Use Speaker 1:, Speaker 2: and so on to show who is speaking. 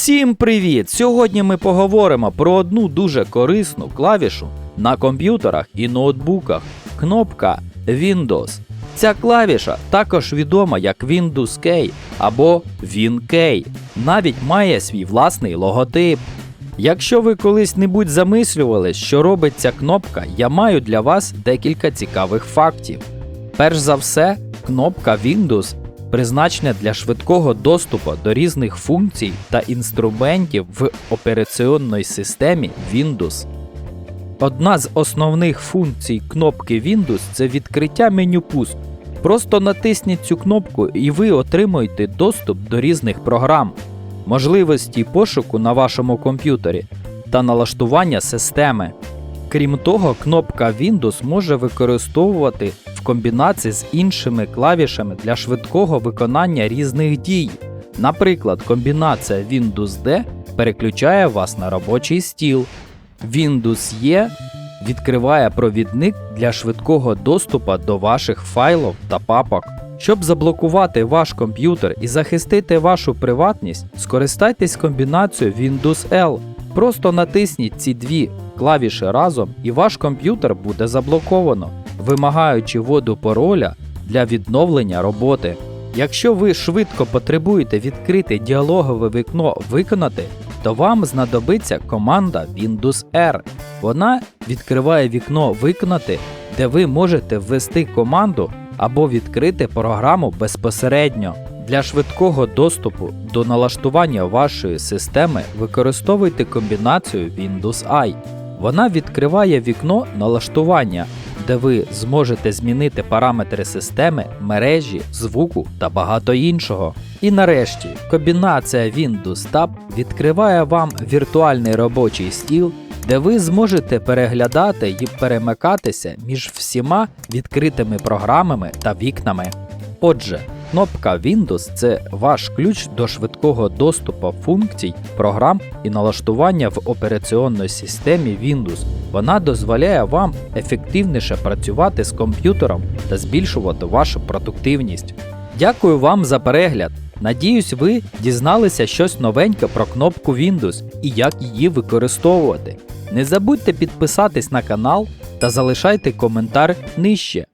Speaker 1: Всім привіт! Сьогодні ми поговоримо про одну дуже корисну клавішу на комп'ютерах і ноутбуках кнопка Windows. Ця клавіша також відома як Windows K або WinK, навіть має свій власний логотип. Якщо ви колись-небудь замислювались, що робить ця кнопка, я маю для вас декілька цікавих фактів. Перш за все, кнопка Windows призначена для швидкого доступу до різних функцій та інструментів в операційній системі Windows. Одна з основних функцій кнопки Windows це відкриття меню пуск. Просто натисніть цю кнопку і ви отримуєте доступ до різних програм, можливості пошуку на вашому комп'ютері та налаштування системи. Крім того, кнопка Windows може використовувати в комбінації з іншими клавішами для швидкого виконання різних дій. Наприклад, комбінація Windows D переключає вас на робочий стіл. Windows E відкриває провідник для швидкого доступу до ваших файлів та папок. Щоб заблокувати ваш комп'ютер і захистити вашу приватність, скористайтесь комбінацією Windows L. Просто натисніть ці дві клавіші разом, і ваш комп'ютер буде заблоковано, вимагаючи вводу пароля для відновлення роботи. Якщо ви швидко потребуєте відкрити діалогове вікно виконати, то вам знадобиться команда Windows R. Вона відкриває вікно виконати, де ви можете ввести команду або відкрити програму безпосередньо. Для швидкого доступу до налаштування вашої системи використовуйте комбінацію Windows I. Вона відкриває вікно налаштування, де ви зможете змінити параметри системи, мережі, звуку та багато іншого. І нарешті, комбінація Windows Tab відкриває вам віртуальний робочий стіл, де ви зможете переглядати і перемикатися між всіма відкритими програмами та вікнами. Отже, кнопка Windows це ваш ключ до швидкого доступу функцій, програм і налаштування в операційній системі Windows. Вона дозволяє вам ефективніше працювати з комп'ютером та збільшувати вашу продуктивність. Дякую вам за перегляд. Надіюсь, ви дізналися щось новеньке про кнопку Windows і як її використовувати. Не забудьте підписатись на канал та залишайте коментар нижче.